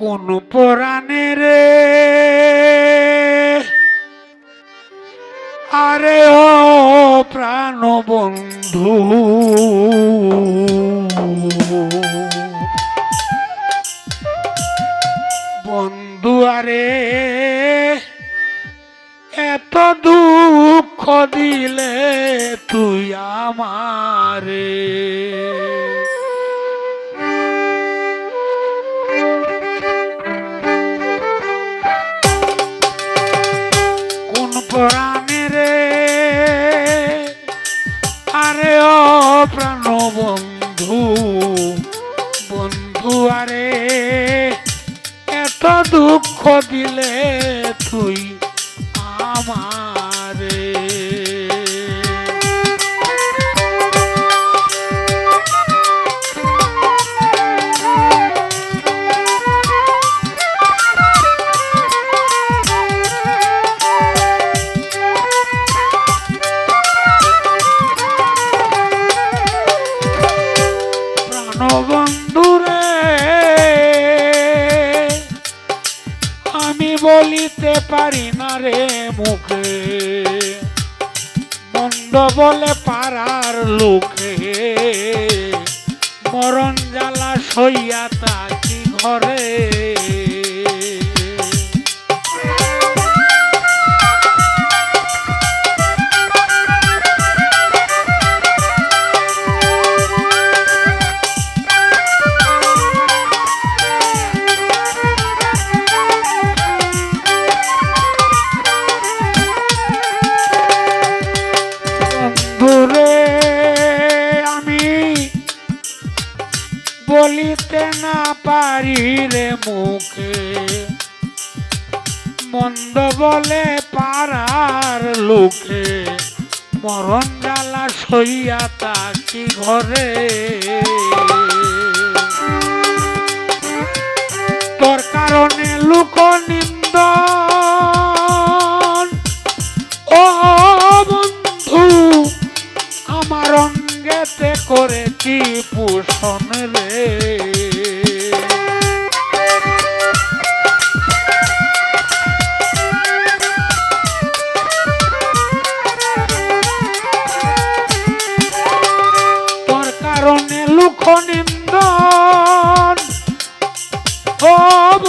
কোন পরাণে রে? আরে ও প্রাণ বন্ধু। বন্ধু আরে এত দুঃখ দিলে তুই আমারে। দিলে তুই আমারে আমি বলিতে পারি না রে মুখে। মন্দ বলে পারার লোকে। মরণ জ্বালা সইয়া তাকি ঘরে। পারি রে মুখে। মন্দ বলে পাড়ার লোকে মরণ জ্বালা সইয়া তাকি ঘরে।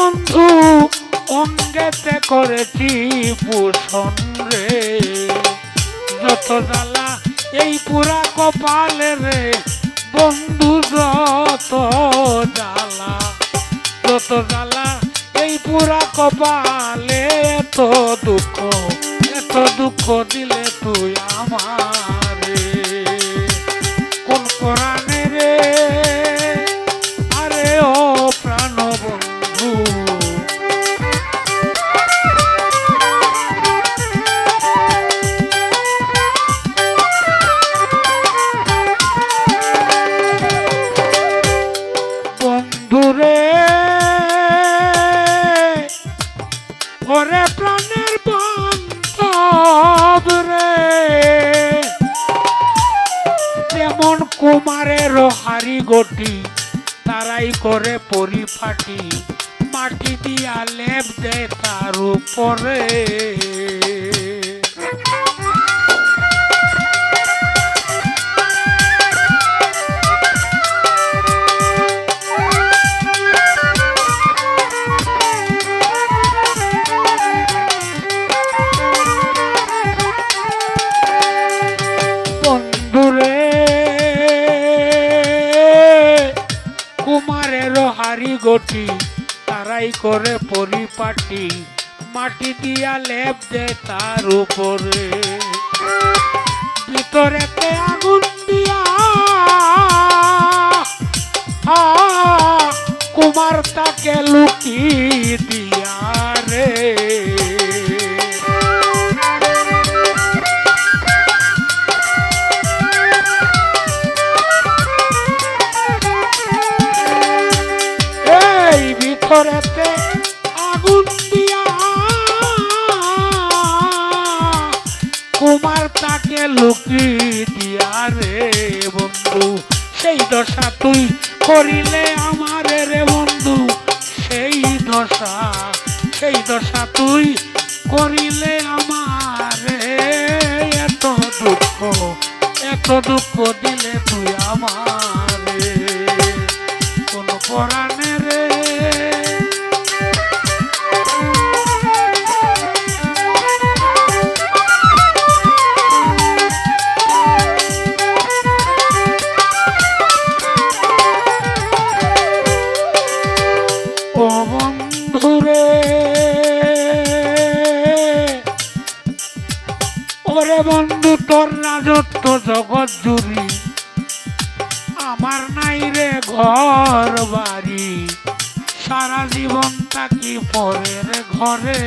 বন্ধু, অঙ্গেতে করেছি পোষণ রে। যত জ্বালা এই পুরা কপালে রে, বন্ধু, যত জ্বালা যত জ্বালা এই পুরা কপালে, এত দুঃখ এত দুঃখ দিলে তুই আমারে। কুমারের হারি গটি তারাই করে পরিপাটি মাটি দিয়া লেপ দেয় তার উপরে। কুমারের হারি গটি, তারাই করে পরিপাটি। মাটি দিয়া লেপ দে তার উপরে। ভিতরেতে আগুন দিয়া কুমার তাকে লুকিয়ে দিয়া ভিতরেতে আগুন দিয়া কুমার তাকে লুকি দিয়া রে বন্ধু, সেই দশা তুই করিলে আমার রে বন্ধু, সেই দশা সেই দশা তুই করিলে আমারে এত দুঃখ এত দুঃখ দিলে তুই আমারে জুড়ি আমার নাই রে ঘর বাড়ি। সারা জীবন থাকি পরের ঘরে।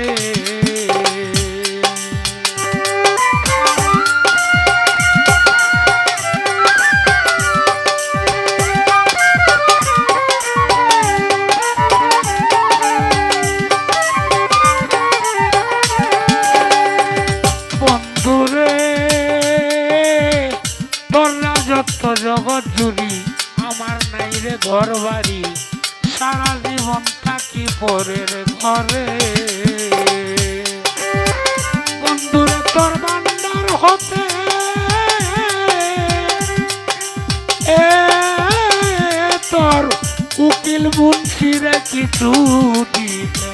ঘর বাড়ি সারা জীবন থাকি পরের ঘরে। বন্ধুরে, তোর বান্ডার হতে এ তোর উকিল মুন্সিরে কিছু দিতে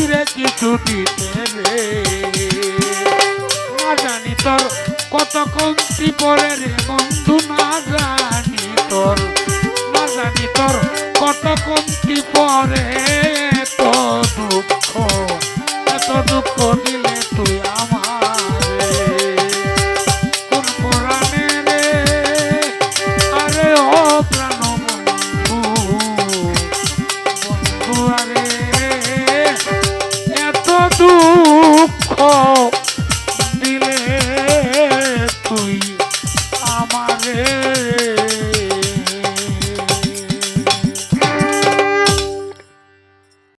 ফিরে কিছু দিতে রে। না জানি তোর কত কমতি পরে রে বন্ধু, না জানি তোর। না জানি তোর কত কমতি পরে এত দুঃখ এত দুঃখ দিলে তুই